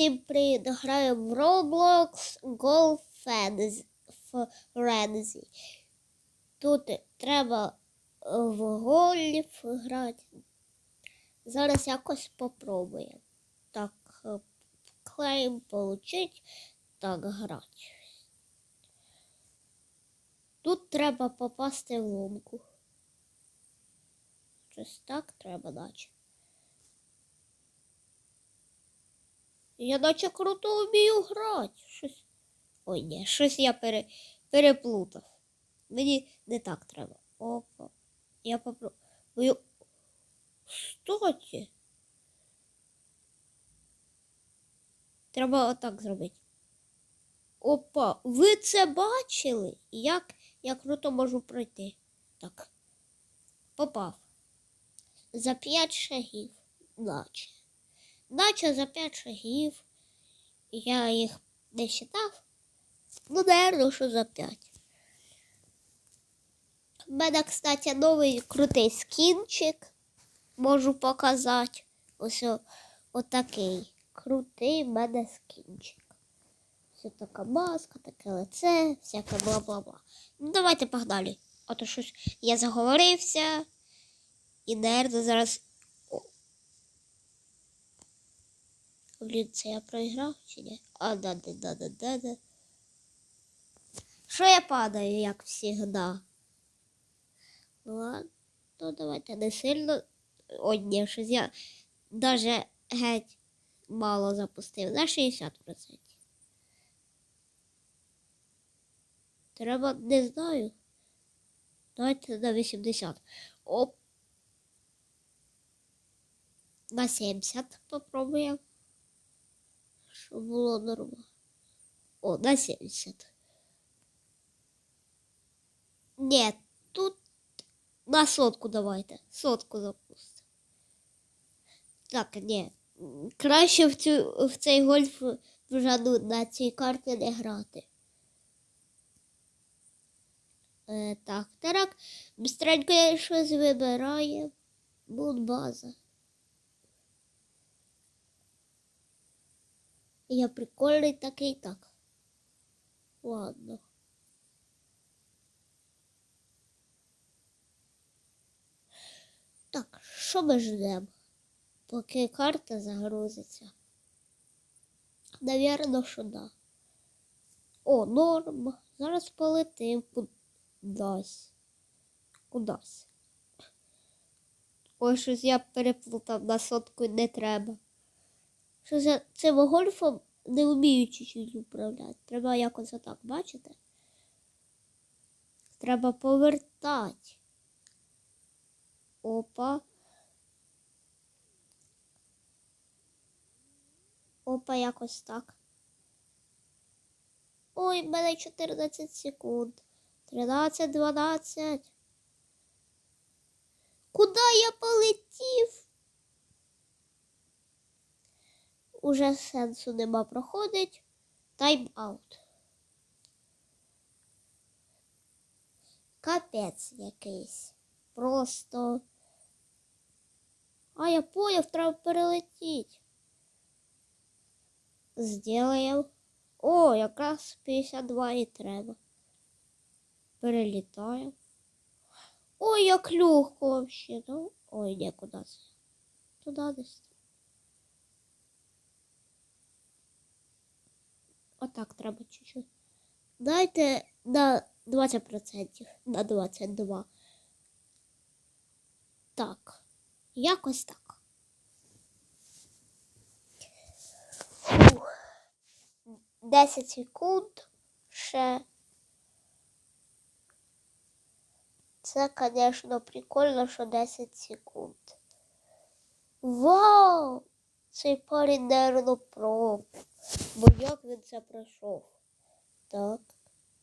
всім привіт! Граємо в Roblox Golf Frenzy. Тут треба в гольф грати. Зараз якось попробуємо. Так, е, клейм получить. Так, грати. Тут треба попасти в ломку. Щось так треба наче. Я наче круто вмію грати. Щось. Ой, ні, щось я пере... переплутав. Мені не так треба. Опа. Я попробую. Стоті. Треба отак зробити. Опа, ви це бачили? Як я круто можу пройти? Так. Попав. За п'ять шагів. Наче. Наче за п'ять шагів. Я їх не считав. Ну, наверное, що за п'ять. У мене, кстати, новий крутий скінчик. Можу показати. Ось отакий. Крутий в мене скінчик. Ось така маска, таке лице, всяке бла-бла-бла. Ну, давайте погнали. А то щось я заговорився. І, наверное, зараз. Блін, це я проіграв чи ні? А, да, да, да, да, да, да. Що я падаю, як завжди? Ладно, ну давайте не сильно. О, ні, щось я даже геть мало запустив. На 60%. Треба, не знаю. Давайте на 80. Оп. На 70 попробуємо. Щоб було нормально. О, на 70. Ні, тут на сотку давайте. Сотку запустимо. Так, ні. Краще в, цю, в цей гольф вже ну, на цій карті не грати. Е, так, так. Быстренько я щось вибираю. Бунбаза. Я прикольний такий так. Ладно. Так, що ми ждемо? Поки карта загрузиться. Навірно, що да. О, норм. Зараз полетим кудись. Кудись. Ой, щось я переплутав на сотку не треба. Я цим гольфом не вмію чуть-чуть управляти. Треба якось отак, бачите? Треба повертати. Опа. Опа, якось так. Ой, в мене 14 секунд. 13, 12. Куди я полетів? Уже сенсу нема проходить. Тайм-аут. Капець якийсь. Просто. А я поняв, треба перелетіти. Сделаем. О, якраз 52 і треба. Перелітаємо. Ой, як легко вообще. Ну, ой, не, куди? Туди десь. Отак треба чуть-чуть. Дайте на 20%, на 22. Так. Якось так. Фух. 10 секунд ще. Це, звісно, прикольно, що 10 секунд. Вау! Цей парень, наверно, про. Бо як він це пройшов? Так.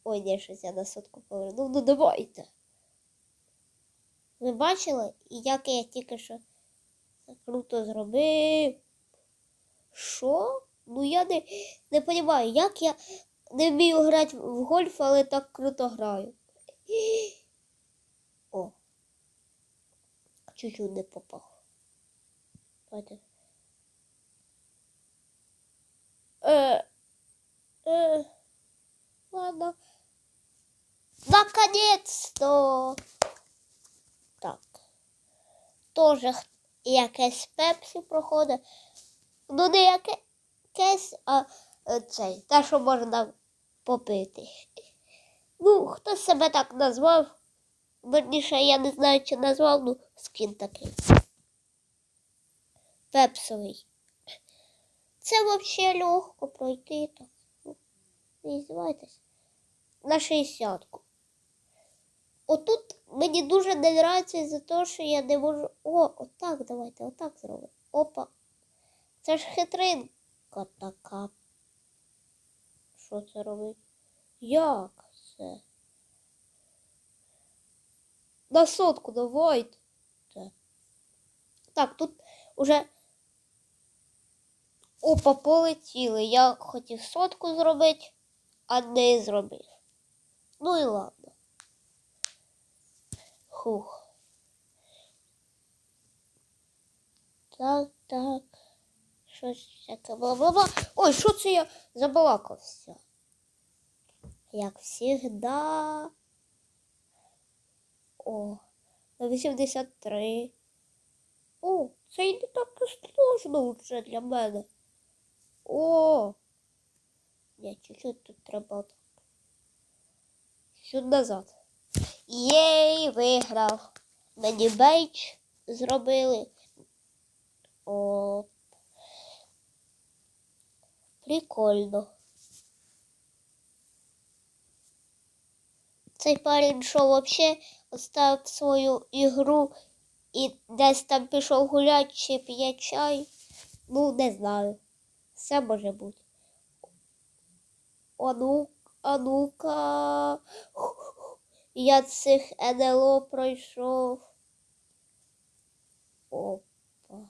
Ой, ні, щось я на сотку повернув. Ну давайте. Ви бачили, як я тільки що круто зробив? Що? Ну я не, не розумію, як я не вмію грати в гольф, але так круто граю. О. Чуть-чуть не попав. Давайте. Э, э, ладно. Наконец-то. Так. Тоже якесь пепсі проходить. Ну не якесь, а е, цей. Те, що можна попити. Ну, хто себе так назвав. Верніше, я не знаю, чи назвав, ну скін такий. Пепсовий. Це взагалі легко пройти так. Ну, Не здівайтесь. На 60. Отут мені дуже не подобається за те, що я не можу. О, отак давайте, отак зробимо. Опа. Це ж хитринка така. Що це робить? Як це? На сотку давайте. Так, тут уже. Опа, полетіли. Я хотів сотку зробити, а не зробив. Ну і ладно. Хух. Так, так. Щось всяке бла-бла-бла. Ой, що це я забалакався? Як завжди. О, на 83. О, це і не так і сложно вже для мене. О! Ні, чуть-чуть тут треба. Чуть назад. Єй, виграв. Мені бейдж зробили. О. Прикольно. Цей парень що взагалі оставив свою ігру і десь там пішов гуляти чи п'є чай. Ну, не знаю. Все може бути. А ну. Я цих НЛО пройшов. Опа.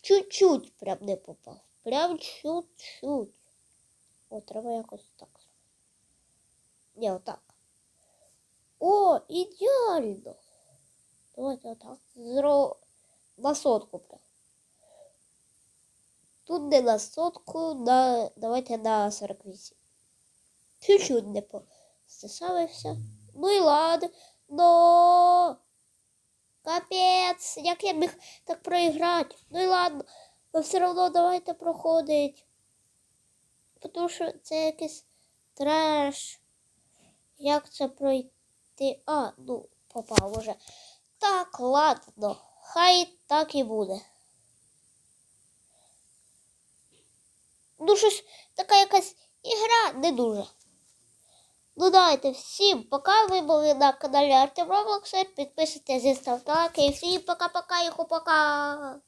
Чуть-чуть прям не попав. Прям чуть-чуть. О, треба якось так зробити. Ні, отак. О, ідеально. Давайте отак. Зро... На сотку прям. Тут не на сотку, на... давайте на 48. Чуть-чуть не постесавився. Ну і ладно. Но... Капець, як я міг так проіграти? Ну і ладно. Но все одно давайте проходить. Тому що це якийсь треш. Як це пройти? А, ну, попав уже. Так, ладно. Хай так і буде. Ну, щось така якась ігра не дуже. Ну, давайте всім пока. Ви були на каналі Артем Роблоксер. Підписуйтесь, ставте лайки. І всім пока-пока і пока.